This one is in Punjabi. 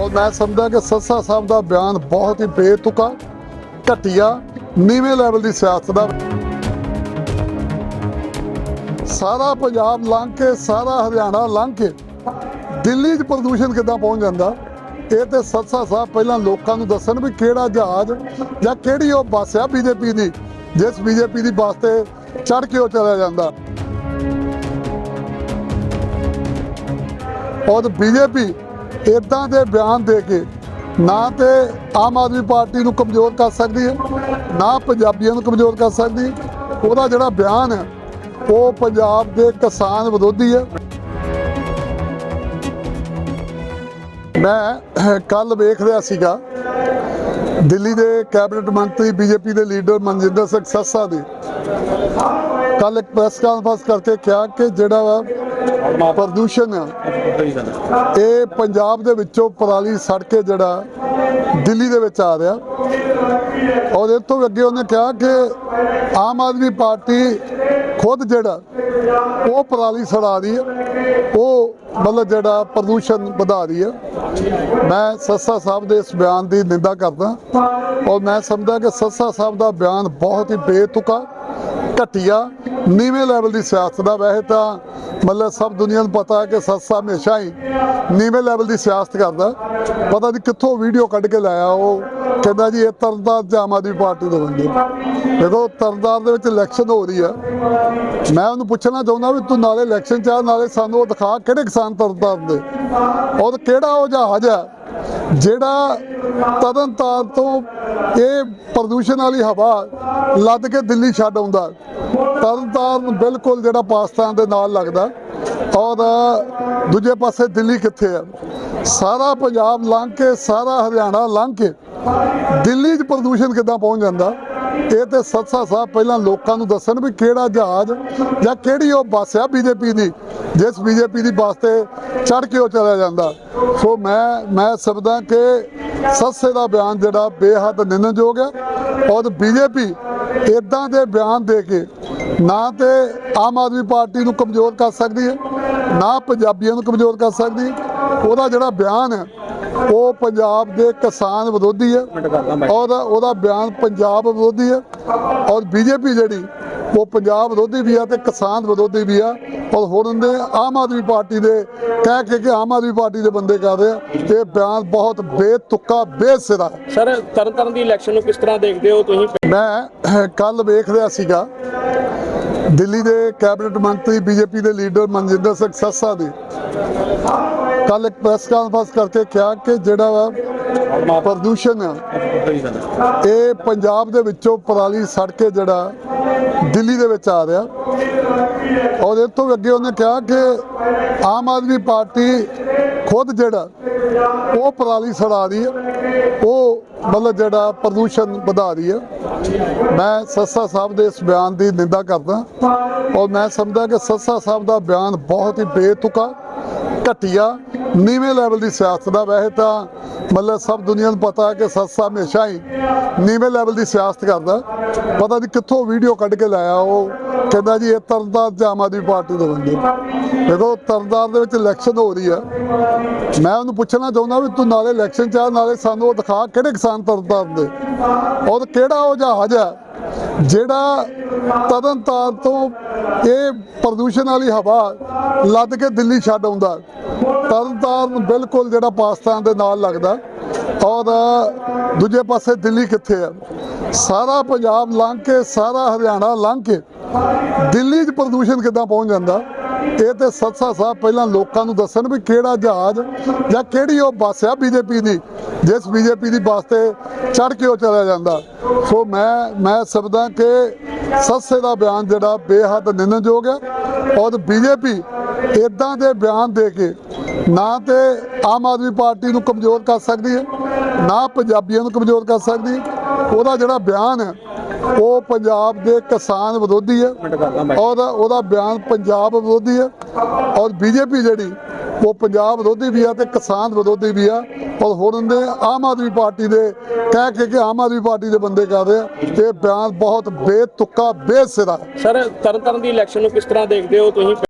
ਔਰ ਮੈਂ ਸਮਝਦਾ ਕਿ ਸੱਸਾ ਸਾਹਿਬ ਦਾ ਬਿਆਨ ਬਹੁਤ ਹੀ ਬੇਤੁਕਾ, ਘਟੀਆ, ਨੀਵੇਂ ਲੈਵਲ ਦੀ ਸਿਆਸਤ ਦਾ। ਸਾਰਾ ਪੰਜਾਬ ਲੰਘ ਕੇ, ਸਾਰਾ ਹਰਿਆਣਾ ਲੰਘ ਕੇ, ਦਿੱਲੀ 'ਚ ਪ੍ਰਦੂਸ਼ਣ ਕਿੱਦਾਂ ਪਹੁੰਚ ਜਾਂਦਾ? ਇਹ ਤੇ ਸੱਸਾ ਸਾਹਿਬ ਪਹਿਲਾਂ ਲੋਕਾਂ ਨੂੰ ਦੱਸਣ ਵੀ ਕਿਹੜਾ ਜਹਾਜ਼ ਜਾਂ ਕਿਹੜੀ ਉਹ ਬੱਸ ਆ ਬੀਜੇਪੀ ਦੀ, ਜਿਸ ਬੀਜੇਪੀ ਦੀ ਬੱਸ ਤੇ ਚੜ ਕੇ ਉਹ ਚਲਾ ਜਾਂਦਾ। ਔਰ ਬੀਜੇਪੀ ਇਦਾਂ ਦੇ ਬਿਆਨ ਦੇ ਕੇ ਨਾ ਤੇ ਆਮ ਆਦਮੀ ਪਾਰਟੀ ਨੂੰ ਕਮਜ਼ੋਰ ਕਰ ਸਕਦੀ ਹੈ, ਨਾ ਪੰਜਾਬੀਆਂ ਨੂੰ ਕਮਜ਼ੋਰ ਕਰ ਸਕਦੀ ਉਹਦਾ ਜਿਹੜਾ ਬਿਆਨ ਹੈ, ਉਹ ਪੰਜਾਬ ਦੇ ਕਿਸਾਨ ਵਿਰੋਧੀ ਹੈ। ਮੈਂ ਕੱਲ ਵੇਖ ਰਿਹਾ ਸੀਗਾ, ਦਿੱਲੀ ਦੇ ਕੈਬਨਿਟ ਮੰਤਰੀ, ਬੀਜੇਪੀ ਦੇ ਲੀਡਰ ਮਨਜਿੰਦਰ ਸਿੰਘ ਸੱਸਾ ਦੀ। ਕੱਲ ਇੱਕ ਪ੍ਰੈਸ ਕਾਨਫਰੰਸ ਕਰਕੇ ਕਿਹਾ ਕਿ ਜਿਹੜਾ ਵਾ ਪ੍ਰਦੂਸ਼ਣ ਆ। ਇਹ ਪੰਜਾਬ ਦੇ ਵਿੱਚੋਂ ਪਰਾਲੀ ਸੜ ਕੇ ਜਿਹੜਾ ਦਿੱਲੀ ਦੇ ਵਿੱਚ ਆ ਰਿਹਾ। ਔਰ ਇਹ ਤੋਂ ਅੱਗੇ ਉਹਨੇ ਕਿਹਾ ਕਿ ਆਮ ਆਦਮੀ ਪਾਰਟੀ ਖੁਦ ਜਿਹੜਾ ਉਹ ਪਰਾਲੀ ਸੜਾ ਰਹੀ ਉਹ ਮਤਲਬ ਜਿਹੜਾ ਪ੍ਰਦੂਸ਼ਣ ਵਧਾ ਰਹੀ ਹੈ ਮੈਂ ਸੱਸਾ ਸਾਹਿਬ ਦੇ ਇਸ ਬਿਆਨ ਦੀ ਨਿੰਦਾ ਕਰਦਾ। ਔਰ ਮੈਂ ਸਮਝਦਾ ਕਿ ਸੱਸਾ ਸਾਹਿਬ ਦਾ ਬਿਆਨ ਬਹੁਤ ਹੀ ਬੇਤੁਕਾ, ਘਟੀਆ, ਨੀਵੇਂ ਲੈਵਲ ਦੀ ਸਿਆਸਤ ਦਾ। ਵੈਸੇ ਤਾਂ ਮਤਲਬ ਸਭ ਦੁਨੀਆ ਨੂੰ ਪਤਾ ਹੈ ਕਿ ਸੱਸਾ ਹਮੇਸ਼ਾ ਹੀ ਨੀਵੇਂ ਲੈਵਲ ਦੀ ਸਿਆਸਤ ਕਰਦਾ ਪਤਾ ਨਹੀਂ ਕਿੱਥੋਂ ਵੀਡੀਓ ਕੱਢ ਕੇ ਲਾਇਆ ਉਹ। ਕਹਿੰਦਾ ਜੀ ਇਹ ਤਰਨਤਾਰਨ ਚ ਆਮ ਆਦਮੀ ਪਾਰਟੀ ਦੇ ਬੰਦੇ। ਦੇਖੋ, ਤਰਨਤਾਰਨ ਦੇ ਵਿੱਚ ਇਲੈਕਸ਼ਨ ਹੋ ਰਹੀ ਆ ਮੈਂ ਉਹਨੂੰ ਪੁੱਛਣਾ ਚਾਹੁੰਦਾ ਵੀ ਤੂੰ ਨਾਲੇ ਇਲੈਕਸ਼ਨ ਚ ਆ, ਨਾਲੇ ਸਾਨੂੰ ਉਹ ਦਿਖਾ ਕਿਹੜੇ ਕਿਸਾਨ ਤਰਨਤਾਰਨ ਦੇ। ਔਰ ਕਿਹੜਾ ਉਹ ਜਹਾਜ਼ ਆ ਜਿਹੜਾ ਤਰਨਤਾਰਨ ਤੋਂ ਇਹ ਪ੍ਰਦੂਸ਼ਣ ਵਾਲੀ ਹਵਾ ਲੱਦ ਕੇ ਦਿੱਲੀ ਛੱਡ ਆਉਂਦਾ ਤਰਨਤਾਰਨ ਬਿਲਕੁਲ ਜਿਹੜਾ ਪਾਕਿਸਤਾਨ ਦੇ ਨਾਲ ਲੱਗਦਾ। ਔਰ ਦੂਜੇ ਪਾਸੇ ਦਿੱਲੀ ਕਿੱਥੇ ਆ? ਸਾਰਾ ਪੰਜਾਬ ਲੰਘ ਕੇ, ਸਾਰਾ ਹਰਿਆਣਾ ਲੰਘ ਕੇ ਦਿੱਲੀ 'ਚ ਪ੍ਰਦੂਸ਼ਣ ਕਿੱਦਾਂ ਪਹੁੰਚ ਜਾਂਦਾ? ਇਹ ਤੇ ਸਤਸਾ ਸਾਹਿਬ ਪਹਿਲਾਂ ਲੋਕਾਂ ਨੂੰ ਦੱਸਣ ਵੀ ਕਿਹੜਾ ਜਹਾਜ਼ ਜਾਂ ਕਿਹੜੀ ਉਹ ਬੱਸ ਆ ਬੀਜੇਪੀ ਦੀ ਜਿਸ ਬੀਜੇਪੀ ਦੀ ਵਾਸਤੇ ਤੇ ਚੜ ਕੇ ਉਹ ਚਲਾ ਜਾਂਦਾ। ਸੋ ਮੈਂ ਮੈਂ ਸਮਝਦਾ ਕਿ ਸੱਸੇ ਦਾ ਬਿਆਨ ਜਿਹੜਾ ਬੇਹੱਦ ਨਿੰਦਣਯੋਗ ਹੈ ਔਰ ਬੀਜੇਪੀ ਇਦਾਂ ਦੇ ਬਿਆਨ ਦੇ ਕੇ ਨਾ ਤੇ ਆਮ ਆਦਮੀ ਪਾਰਟੀ ਨੂੰ ਕਮਜ਼ੋਰ ਕਰ ਸਕਦੀ ਹੈ, ਨਾ ਪੰਜਾਬੀਆਂ ਨੂੰ ਕਮਜ਼ੋਰ ਕਰ ਸਕਦੀ ਹੈ। ਉਹਦਾ ਜਿਹੜਾ ਬਿਆਨ ਹੈ, ਉਹ ਪੰਜਾਬ ਦੇ ਕਿਸਾਨ ਵਿਰੋਧੀ ਹੈ ਔਰ ਉਹਦਾ ਬਿਆਨ ਪੰਜਾਬ ਵਿਰੋਧੀ ਹੈ ਔਰ ਬੀਜੇਪੀ ਜਿਹੜੀ ਉਹ ਪੰਜਾਬ ਵਿਰੋਧੀ ਵੀ ਆ ਤੇ ਕਿਸਾਨ ਵਿਰੋਧੀ ਵੀ ਆ। ਔਰ ਹੁਣ ਉਹਨੇ ਆਮ ਆਦਮੀ ਪਾਰਟੀ ਦੇ ਕਹਿ ਕੇ ਕਿ ਆਮ ਆਦਮੀ ਪਾਰਟੀ ਦੇ ਬੰਦੇ ਕਰ ਰਹੇ ਆ। ਇਹ ਬਿਆਨ ਬਹੁਤ ਬੇਤੁਕਾ ਬੇਸਿਰਾ। ਹੈ। ਸਰ ਤਰਨਤਾਰਨ ਦੀ ਇਲੈਕਸ਼ਨ ਨੂੰ ਕਿਸ ਤਰ੍ਹਾਂ ਦੇਖਦੇ ਹੋ ਤੁਸੀਂ? ਮੈਂ ਕੱਲ ਵੇਖ ਰਿਹਾ ਸੀਗਾ। ਦਿੱਲੀ ਦੇ ਕੈਬਨਿਟ ਮੰਤਰੀ ਬੀਜੇਪੀ ਦੇ ਲੀਡਰ ਮਨਜਿੰਦਰ ਸਿੰਘ ਸੱਸਾ ਦੇ ਕੱਲ ਇੱਕ ਪ੍ਰੈਸ ਕਾਨਫਰੰਸ ਕਰਕੇ ਕਿਹਾ ਕਿ ਜਿਹੜਾ ਵਾ ਪ੍ਰਦੂਸ਼ਣ ਆ ਇਹ ਪੰਜਾਬ ਦੇ ਵਿੱਚੋਂ ਪਰਾਲੀ ਸੜ ਕੇ ਜਿਹੜਾ ਦਿੱਲੀ ਦੇ ਵਿੱਚ ਆ ਰਿਹਾ। ਔਰ ਇਹ ਤੋਂ ਅੱਗੇ ਉਹਨੇ ਕਿਹਾ ਕਿ ਆਮ ਆਦਮੀ ਪਾਰਟੀ ਖੁਦ ਜਿਹੜਾ ਉਹ ਪਰਾਲੀ ਸੜਾ ਰਹੀ ਹੈ। ਉਹ ਮਤਲਬ ਜਿਹੜਾ ਪ੍ਰਦੂਸ਼ਣ ਵਧਾ ਰਹੀ ਹੈ। ਮੈਂ ਸੱਸਾ ਸਾਹਿਬ ਦੇ ਇਸ ਬਿਆਨ ਦੀ ਨਿੰਦਾ ਕਰਦਾ ਔਰ ਮੈਂ ਸਮਝਦਾ ਕਿ ਸੱਸਾ ਸਾਹਿਬ ਦਾ ਬਿਆਨ ਬਹੁਤ ਹੀ ਬੇਤੁਕਾ, ਘਟੀਆ ਨੀਵੇਂ ਲੈਵਲ ਦੀ ਸਿਆਸਤ ਦਾ ਵੈਸੇ ਤਾਂ ਮਤਲਬ ਸਭ ਦੁਨੀਆ ਨੂੰ ਪਤਾ ਹੈ ਕਿ ਸੱਸਾ ਹਮੇਸ਼ਾ ਹੀ ਨੀਵੇਂ ਲੈਵਲ ਦੀ ਸਿਆਸਤ ਕਰਦਾ। ਪਤਾ ਨਹੀਂ ਕਿੱਥੋਂ ਵੀਡੀਓ ਕੱਢ ਕੇ ਲਾਇਆ ਉਹ ਕਹਿੰਦਾ ਜੀ ਇਹ ਤਰਨਤਾਰਨ ਚ ਆਮ ਆਦਮੀ ਪਾਰਟੀ ਦੇ ਬੰਦੇ। ਜਦੋਂ ਤਰਨਤਾਰਨ ਦੇ ਵਿੱਚ ਇਲੈਕਸ਼ਨ ਹੋ ਰਹੀ ਆ ਮੈਂ ਉਹਨੂੰ ਪੁੱਛਣਾ ਚਾਹੁੰਦਾ ਵੀ ਤੂੰ ਨਾਲੇ ਇਲੈਕਸ਼ਨ ਚ ਆ, ਨਾਲੇ ਸਾਨੂੰ ਉਹ ਦਿਖਾ ਕਿਹੜੇ ਕਿਸਾਨ ਤਰਨਤਾਰਨ ਦੇ। ਔਰ ਕਿਹੜਾ ਉਹ ਜਹਾਜ਼ ਆ ਜਿਹੜਾ ਤਰਨਤਾਰਨ ਤੋਂ ਇਹ ਪ੍ਰਦੂਸ਼ਣ ਵਾਲੀ ਹਵਾ ਲੱਦ ਕੇ ਦਿੱਲੀ ਛੱਡ ਆਉਂਦਾ। ਤਰਨਤਾਰਨ ਬਿਲਕੁਲ ਜਿਹੜਾ ਪਾਕਿਸਤਾਨ ਦੇ ਨਾਲ ਲੱਗਦਾ। ਔਰ ਦੂਜੇ ਪਾਸੇ ਦਿੱਲੀ ਕਿੱਥੇ ਆ ਸਾਰਾ ਪੰਜਾਬ ਲੰਘ ਕੇ, ਸਾਰਾ ਹਰਿਆਣਾ ਲੰਘ ਕੇ ਦਿੱਲੀ 'ਚ ਪ੍ਰਦੂਸ਼ਣ ਕਿੱਦਾਂ ਪਹੁੰਚ ਜਾਂਦਾ ਇਹ ਤੇ ਸੱਸਾ ਸਾਹਿਬ ਪਹਿਲਾਂ ਲੋਕਾਂ ਨੂੰ ਦੱਸਣ ਵੀ ਕਿਹੜਾ ਜਹਾਜ਼ ਜਾਂ ਕਿਹੜੀ ਉਹ ਬੱਸ ਆ ਬੀਜੇਪੀ ਦੀ, ਜਿਸ ਬੀਜੇਪੀ ਦੀ ਬੱਸ ਤੇ ਚੜ ਕੇ ਉਹ ਚਲਾ ਜਾਂਦਾ ਸੋ ਮੈਂ ਮੈਂ ਸਮਝਦਾ ਕਿ ਸੱਸੇ ਦਾ ਬਿਆਨ ਜਿਹੜਾ ਬੇਹੱਦ ਨਿੰਦਣਯੋਗ ਹੈ ਔਰ ਬੀਜੇਪੀ ਇਦਾਂ ਦੇ ਬਿਆਨ ਦੇ ਕੇ ਨਾ ਤੇ ਆਮ ਆਦਮੀ ਪਾਰਟੀ ਨੂੰ ਕਮਜ਼ੋਰ ਕਰ ਸਕਦੀ ਹੈ, ਨਾ ਪੰਜਾਬੀਆਂ ਨੂੰ ਕਮਜ਼ੋਰ ਕਰ ਸਕਦੀ ਹੈ। ਉਹਦਾ ਜਿਹੜਾ ਬਿਆਨ ਹੈ ਉਹ ਪੰਜਾਬ ਦੇ ਕਿਸਾਨ ਵਿਰੋਧੀ ਹੈ ਔਰ ਉਹਦਾ ਬਿਆਨ ਪੰਜਾਬ ਵਿਰੋਧੀ ਹੈ ਔਰ ਬੀਜੇਪੀ ਜਿਹੜੀ ਉਹ ਪੰਜਾਬ ਵਿਰੋਧੀ ਵੀ ਆ ਤੇ ਕਿਸਾਨ ਵਿਰੋਧੀ ਵੀ ਆ। ਔਰ ਹੁਣ ਉਹਨੇ ਆਮ ਆਦਮੀ ਪਾਰਟੀ ਦੇ ਕਹਿ ਕੇ ਕਿ ਆਮ ਆਦਮੀ ਪਾਰਟੀ ਦੇ ਬੰਦੇ ਕਰ ਰਹੇ ਆ ਇਹ ਬਿਆਨ ਬਹੁਤ ਬੇਤੁਕਾ ਬੇਸਿਰਾ। ਸਰ ਤਰਨਤਾਰਨ ਦੀ ਇਲੈਕਸ਼ਨ ਨੂੰ ਕਿਸ ਤਰ੍ਹਾਂ ਦੇਖਦੇ ਹੋ ਤੁਸੀਂ?